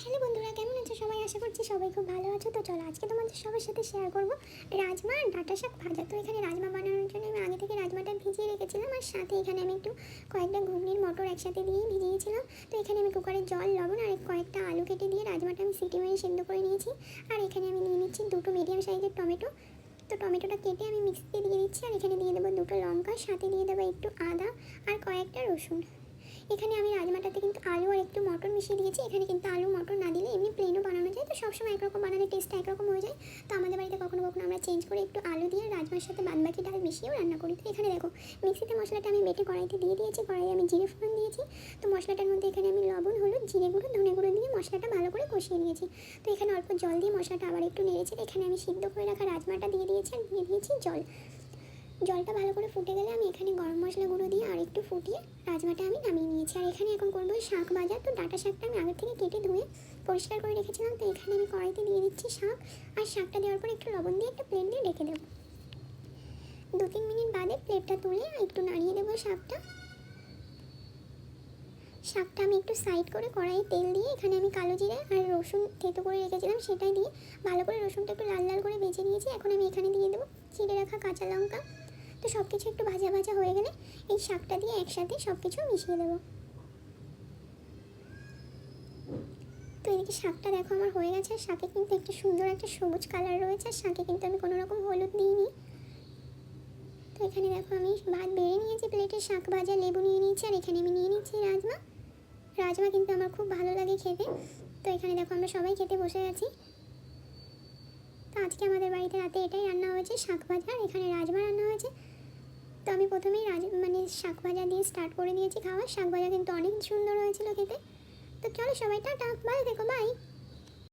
Hello বন্ধুরা, কেমন আছো সবাই? আশা করছি সবাই খুব ভালো আছো। তো চলো আজকে তোমাদের সবার সাথে শেয়ার করব রাজমা আর ডাঁটা শাক ভাজা। তো এখানে রাজমা বানানোর জন্য আমি আগে থেকে রাজমাটা ভিজিয়ে রেখেছিলাম আর সাথে এখানে আমি একটু কয়েকটা ঘুগনির মটর একসাথে দিয়ে ভিজিয়েছিলাম। তো এখানে আমি কুকারে জল, লবণ আর কয়েকটা আলু কেটে দিয়ে রাজমাটা আমি সিটি মেরে সেদ্ধ করে নিয়েছি। আর এখানে আমি নিয়ে নিচ্ছি দুটো মিডিয়াম সাইজের টমেটো। তো টমেটোটা কেটে আমি মিক্সিতে দিয়ে দিচ্ছি আর এখানে দিয়ে দেবো দুটো লঙ্কা, সাথে দিয়ে দেবো একটু আদা আর কয়েকটা রসুন। এখানে আমি রাজমাটাতে কিন্তু আলু আর একটু মটর মিশিয়ে দিয়েছি। এখানে কিন্তু আলু, মটর না দিলে এমনি প্লেনও বানানো যায়। তো সবসময় একরকম বানালে টেস্টটা একরকম হয়ে যায়। তো আমাদের বাড়িতে কখনো কখনো আমরা চেঞ্জ করে একটু আলু দিয়ে রাজমার সাথে বাদবাকি ডাল মিশিয়েও রান্না করি। তো এখানে দেখো, মিক্সিতে মশলাটা আমি বেটে কড়াইতে দিয়ে দিয়েছি। কড়াইয়ে আমি জিরে ফোড়ন দিয়েছি। তো মশলাটার মধ্যে এখানে আমি লবণ, হলুদ, জিরে গুঁড়ো, ধনে গুঁড়ো দিয়ে মশলাটা ভালো করে কষিয়ে নিয়েছি। তো এখানে অল্প জল দিয়ে মশলাটা আবার একটু নেড়েছি এখানে আমি সিদ্ধ করে রাখা রাজমাটা দিয়ে দিয়েছি আর দিয়ে দিয়েছি জল। জলটা ভালো করে ফুটে গেলে আমি এখানে গরম মশলা গুঁড়ো দিয়ে আর একটু ফুটিয়ে রাজমাটা আমি নামিয়ে নিয়েছি। আর এখানে এখন করব শাক ভাজা। তো ডাটা শাকটা আমি আগে থেকে কেটে ধুয়ে পরিষ্কার করে রেখেছিলাম। তো এখানে আমি কড়াইতে দিয়ে দিচ্ছি শাক। আর শাকটা দেওয়ার পর একটু লবণ দিয়ে একটা প্লেট দিয়ে রেখে দেবো। দু তিন মিনিট বাদে প্লেটটা তুলে একটু নাড়িয়ে দেবো শাকটা। শাকটা আমি একটু সাইড করে কড়াইয়ে তেল দিয়ে এখানে আমি কালো জিরে আর রসুন থেতো করে রেখেছিলাম সেটাই দিয়ে ভালো করে রসুনটা একটু লাল লাল করে ভেজে নিয়েছি। এখন আমি এখানে দিয়ে দেবো চিড়ে রাখা কাঁচা লঙ্কা। তো সব কিছু একটু ভাজা ভাজা হয়ে গেলে এই শাকটা দিয়ে একসাথে সব কিছু মিশিয়ে দেবো। তো এদিকে শাকটা দেখো আমার হয়ে গেছে শাকে কিন্তু একটা সুন্দর একটা সবুজ কালার রয়েছে শাকে কিন্তু আমি কোনো রকম হলুদ দিইনি। তো এখানে দেখো আমি ভাত বেড়ে নিয়েছি, প্লেটে শাক ভাজা, লেবু নিয়ে নিয়েছি, আর এখানে আমি নিয়ে নিচ্ছি রাজমা। রাজমা কিন্তু আমার খুব ভালো লাগে খেতে। তো এখানে দেখো আমরা সবাই খেতে বসে গেছি তো আজকে আমাদের বাড়িতে রাতে এটাই রান্না হয়েছে, শাক ভাজা, আর এখানে রাজমা রান্না হয়েছে। তো আমি প্রথমেই রাজ মানে শাক ভাজা দিয়ে স্টার্ট করে দিয়েছি খাওয়া। শাক ভাজা কিন্তু অনেক সুন্দর হয়েছিল খেতে। তো চলো সবাই, টাটা ভালো থেকো বাই